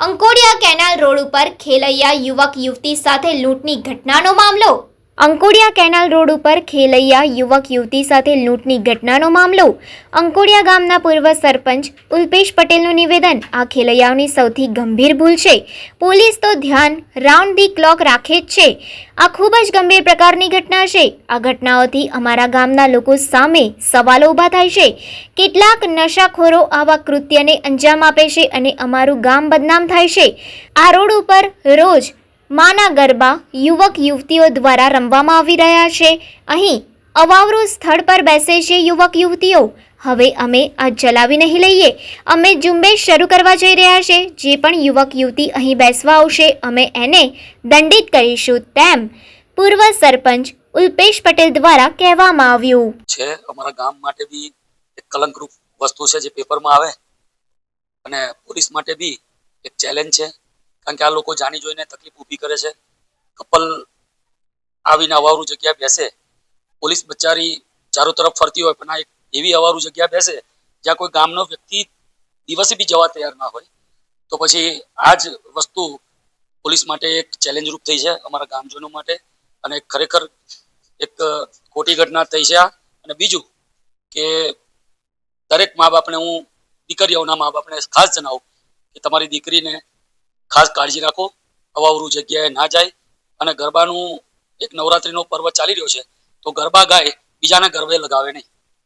Ankodiya canal road ઉપર ખેલૈયા યુવક યુવતી સાથે લૂંટની ઘટનાનો મામલો અંકોડિયા કેનાલ રોડ ઉપર ખેલૈયા યુવક યુવતી સાથે લૂંટની ઘટનાનો મામલો. અંકોડિયા ગામના પૂર્વ સરપંચ ઉલ્પેશ પટેલનું નિવેદન. આ ખેલૈયાઓની સૌથી ગંભીર ભૂલ છે. પોલીસ તો ધ્યાન, રાઉન્ડ ધી ક્લોક રાખે જ છે. આ ખૂબ જ ગંભીર પ્રકારની ઘટના છે. આ ઘટનાઓથી અમારા ગામના લોકો સામે સવાલો ઊભા થાય છે. કેટલાક નશાખોરો આવા કૃત્યને અંજામ આપે છે અને અમારું ગામ બદનામ થાય છે. આ રોડ ઉપર રોજ માના ગરબા યુવક યુવતીઓ દ્વારા રમવામાં આવી રહ્યા છે. અહીં અવાવરું સ્થળ પર બેસે છે યુવક યુવતીઓ. હવે અમે આ ચલાવી નહીં લઈએ. અમે ઝુંબેશ શરૂ કરવા જઈ રહ્યા છે. જે પણ યુવક યુવતી અહીં બેસવા આવશે, અમે એને દંડિત કરીશું તેમ પૂર્વ સરપંચ ઉલ્પેશ પટેલ દ્વારા કહેવામાં આવ્યું. છે, અમારા ગામ માટે બી એક કલંકરૂપ વસ્તુ છે જે પેપરમાં આવે. અને પોલીસ માટે બી એક ચેલેન્જ છે. કારણ કે આ લોકો જાણી જોઈને તકલીફ ઊભી કરે છે. કપલ આવીને અવારું જગ્યા બેસે. પોલીસ બચારી ચારો તરફ ફરતી હોય, પણ આ એક એવી અવારું જગ્યા બેસે જ્યાં કોઈ ગામનો વ્યક્તિ દિવસે બી જવા તૈયાર ના હોય. તો પછી આ જ વસ્તુ પોલીસ માટે એક ચેલેન્જ રૂપ થઈ છે અમારા ગામજનો માટે. અને ખરેખર એક ખોટી ઘટના થઈ છે આ. અને બીજું કે દરેક મા બાપને હું દીકરીઓના મા બાપને ખાસ જણાવું કે તમારી દીકરીને ખાસ કાળજી રાખો, અવાવરું જગ્યાએ ના જાય અને ગરબાનું એક નવરાત્રીનો પર્વ ચાલી રહ્યો છે, તો ગરબા ગાય, બીજાના ગરબે લગાવે નહીં.